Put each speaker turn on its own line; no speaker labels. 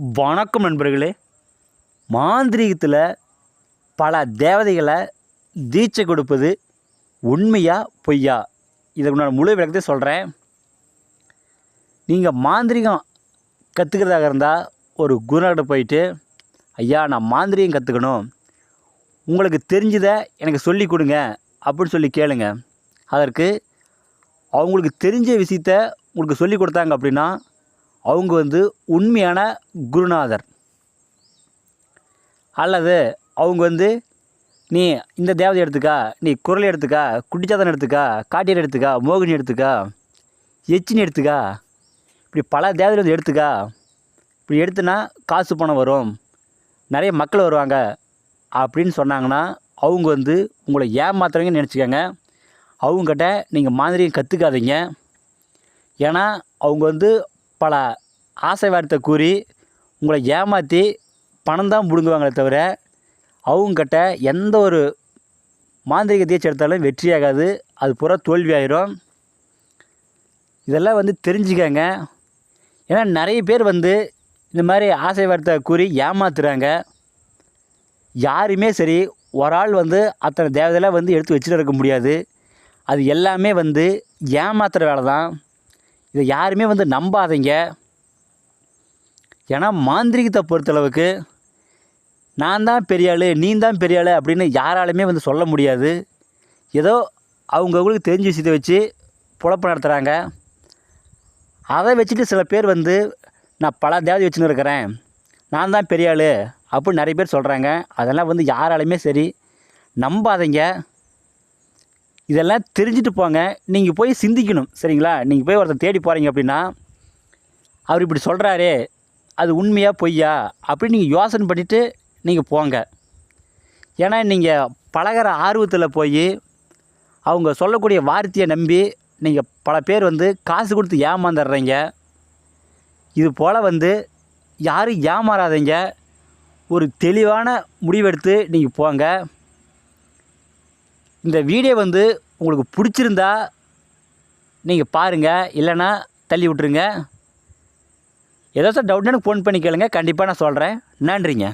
வணக்கம் நண்பர்களே. மாந்திரீகத்தில் பல தேவதைகளை தீட்சை கொடுப்பது உண்மையா பொய்யா? இதுக்கு நான் முழு விளக்கத்தை சொல்கிறேன் நீங்கள் மாந்திரிகம் கற்றுக்கிறதாக இருந்தால் ஒரு குருநாட்ட போயிட்டு ஐயா நான் மாந்திரிகம் கற்றுக்கணும் உங்களுக்கு தெரிஞ்சதை எனக்கு சொல்லி கொடுங்க அப்படின்னு சொல்லி கேளுங்க. அதற்கு அவங்களுக்கு தெரிஞ்ச விஷயத்த உங்களுக்கு சொல்லி கொடுத்தாங்க அப்படின்னா அவங்க வந்து உண்மையான குருநாதர். அல்லது அவங்க வந்து நீ இந்த தேவதை எடுத்துக்கா நீ குரல் எடுத்துக்கா குட்டிச்சாதன் எடுத்துக்கா காட்டியர் எடுத்துக்கா மோகினி எடுத்துக்கா எச்சினி எடுத்துக்கா இப்படி பல தேவதை வந்து எடுத்துக்கா இப்படி எடுத்துனா காசு பணம் வரும் நிறைய மக்கள் வருவாங்க அப்படின்னு சொன்னாங்கன்னா அவங்க வந்து உங்களை ஏமாத்துறவங்கன்னு நினச்சிக்கோங்க. அவங்கக்கிட்ட நீங்கள் மாதிரியும் கற்றுக்காதீங்க ஏன்னா அவங்க வந்து பல ஆசை வார்த்தை கூறி உங்களை ஏமாற்றி பணம் தான் பிடுங்குவாங்களே தவிர அவங்கக்கிட்ட எந்த ஒரு மாந்திரிக தீட்சை எடுத்தாலும் வெற்றியாகாது அது பூரா தோல்வி ஆயிரும் இதெல்லாம் வந்து தெரிஞ்சுக்கங்க. ஏன்னா நிறைய பேர் வந்து இந்த மாதிரி ஆசை வார்த்தை கூறி ஏமாத்துறாங்க. யாருமே சரி ஒரு ஆள் வந்து அத்தனை தேவதையெல்லாம் வந்து எடுத்து வச்சுட்டு இருக்க முடியாது. அது எல்லாமே வந்து ஏமாத்துகிற வேலை தான் இதை யாருமே வந்து நம்பாதீங்க. ஏன்னா மாந்திரிகத்தை பொறுத்தளவுக்கு நான் தான் பெரியாள் நீ தான் பெரியாள் அப்படின்னு யாராலுமே வந்து சொல்ல முடியாது. ஏதோ அவங்கவுங்களுக்கு தெரிஞ்ச விஷயத்தை வச்சு புழப்பு நடத்துகிறாங்க அதை வச்சுட்டு சில பேர் வந்து நான் பல தேவதை வச்சுன்னு இருக்கிறேன். நான் தான் பெரியாள் அப்படின்னு நிறைய பேர் சொல்கிறாங்க அதெல்லாம் வந்து யாராலுமே சரி. நம்பாதீங்க. இதெல்லாம் தெரிஞ்சுட்டு போங்க. நீங்கள் போய் சிந்திக்கணும். சரிங்களா? நீங்கள் போய் ஒருத்தர் தேடி போகிறீங்க அப்படின்னா அவர் இப்படி சொல்கிறாரே அது உண்மையாக பொய்யா அப்படின்னு நீங்கள் யோசனை பண்ணிவிட்டு நீங்கள் போங்க. ஏன்னா நீங்கள் பழகுற ஆர்வத்தில் போய் அவங்க சொல்லக்கூடிய வார்த்தையை நம்பி நீங்கள் பல பேர் வந்து காசு கொடுத்து ஏமாந்துடுறீங்க. இது போல் வந்து யாரும் ஏமாறாதீங்க. ஒரு தெளிவான முடிவெடுத்து நீங்கள் போங்க. இந்த வீடியோ வந்து உங்களுக்கு பிடிச்சிருந்தா நீங்கள் பாருங்கள் இல்லைன்னா தள்ளி விட்ருங்க ஏதாச்சும் டவுட்னா எனக்கு ஃபோன் பண்ணி கேளுங்க. கண்டிப்பாக நான் சொல்கிறேன் நன்றிங்க.